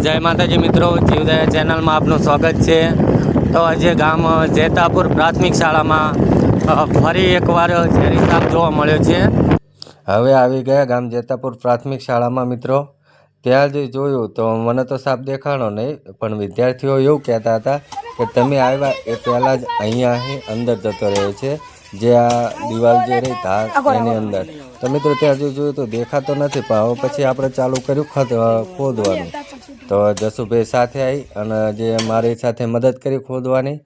જય માતાજી મિત્રો જીવદયા ચેનલમાં આપનું સ્વાગત છે. તો આજે ગામ જેતાપુર પ્રાથમિક શાળામાં ફરી એકવાર ઝેરી સાપ જોવા મળ્યો છે. હવે આવી ગયા ગામ જેતાપુર પ્રાથમિક શાળામાં મિત્રો. ત્યાં જ જોયું તો મને તો સાપ દેખાણો નહીં પણ વિદ્યાર્થીઓ એવું કહેતા હતા કે તમે આવ્યા એ પહેલાં જ અહીંયા અંદર જતો રહે છે જે આ દિવાલ જે રહી ધાર એની અંદર. તો મિત્રો ત્યાં હજુ જોયું તો દેખાતો નથી પણ હવે પછી આપણે ચાલુ કર્યું ખોદવાનું. તો જસુભાઈ સાથે આવી અને જે મારી સાથે મદદ કરી ખોદવાની.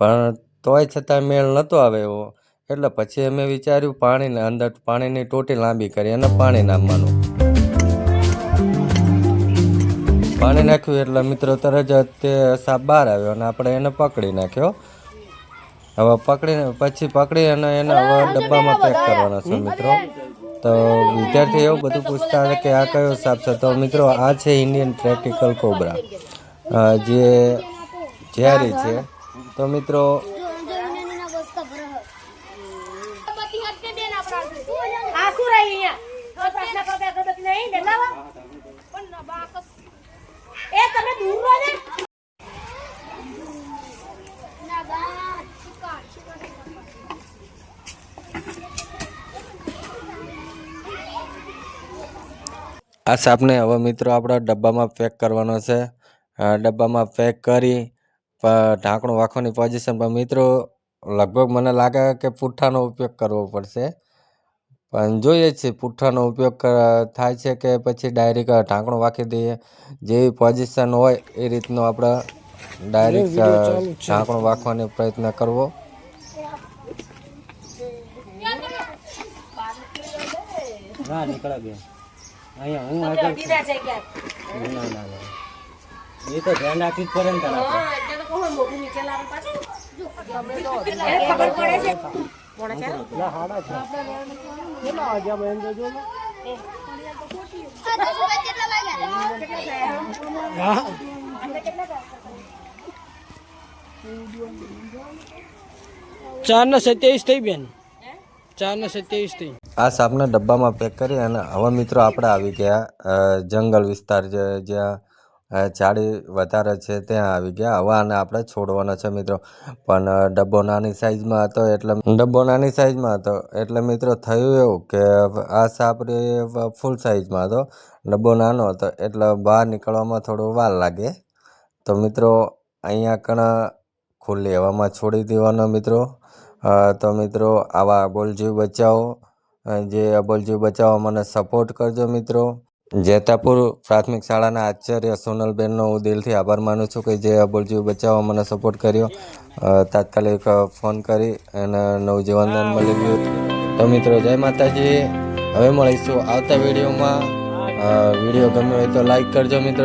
પણ તોય છતાં મેળ નહોતો આવે એવો. એટલે પછી અમે વિચાર્યું પાણીને અંદર પાણીની ટોટી લાંબી કરી અને પાણી નાખવાનું. પાણી નાખ્યું એટલે મિત્રો તરત જ તે સાપ બહાર આવ્યો અને આપણે એને પકડી નાખ્યો. હવે પકડીને પછી પકડી અને એને હવે ડબ્બામાં પેક કરવાનો છે મિત્રો. તો વિદ્યાર્થી એવું બધું પૂછતા હતા કે આ કયો સાપ છે? તો મિત્રો, આ છે ઇન્ડિયન પ્રેક્ટિકલ કોબરા જે ઝેરી છે. તો મિત્રો, આ રહી અહીંયા પ્રશ્ન કરતા કરતા નહીં ડેલાવા એ તમે દૂર રહો ને આ સાપને હવે મિત્રો આપણે ડબ્બામાં પેક કરવાનો છે. ડબ્બામાં પેક કરી ઢાંકણું રાખવાની પોઝિશન પર મિત્રો લગભગ મને લાગે કે પુઠ્ઠાનો ઉપયોગ કરવો પડશે. પણ જોઈએ છીએ પુઠ્ઠાનો ઉપયોગ થાય છે કે પછી ડાયરેક્ટ ઢાંકણું રાખી દઈએ. જેવી પોઝિશન હોય એ રીતનો આપણે ડાયરેક્ટ ઢાંકણું રાખવાનો પ્રયત્ન કરવો. ના નીકળે બેન. અહીંયા હું આગળ દીધા છે. ક્યાંક છું. ના ના ના. એ તો ધ્યાન રાખી જ પડે ને તારા હા એટલે તો કહું મોગું નીચે લાવે પાછું. એને ખબર પડે છે? ચાર ને સત્યાવીસ થઈ બેન. ચાર ને સત્યાવીસથી આ સાપના ડબ્બામાં પેક કરી અને હવે મિત્રો આપણે આવી ગયા જંગલ વિસ્તાર જે, જ્યાં ઝાડી વધારે છે ત્યાં આવી ગયા. હવે આને આપણે છોડવાનો છે મિત્રો. પણ ડબ્બો નાની સાઈઝમાં હતો એટલે, ડબ્બો નાની સાઈઝમાં હતો એટલે મિત્રો થયું એવું કે આ સાપ ફૂલ સાઈઝમાં હતો. ડબ્બો નાનો હતો એટલે બહાર નીકળવામાં થોડું વાર લાગે. તો મિત્રો, અહીંયા કણ ખુલ્લી હવામાં છોડી દેવાનો મિત્રો. તો મિત્રો, આવા અબોલજીવ બચાવો. જે અબોલજીવ બચાવવા મને સપોર્ટ કરજો મિત્રો. જેતાપુર પ્રાથમિક શાળાના આચાર્ય સોનલબેનનો હું દિલથી આભાર માનું છું કે જે અબોલજીવ બચાવવા મને સપોર્ટ કર્યો. તાત્કાલિક ફોન કરી અને નવજીવનદાન મળી ગયું. તો મિત્રો, જય માતાજી. હવે મળીશું આવતા વિડીયોમાં. વીડિયો ગમ્યો હોય તો લાઈક કરજો મિત્રો.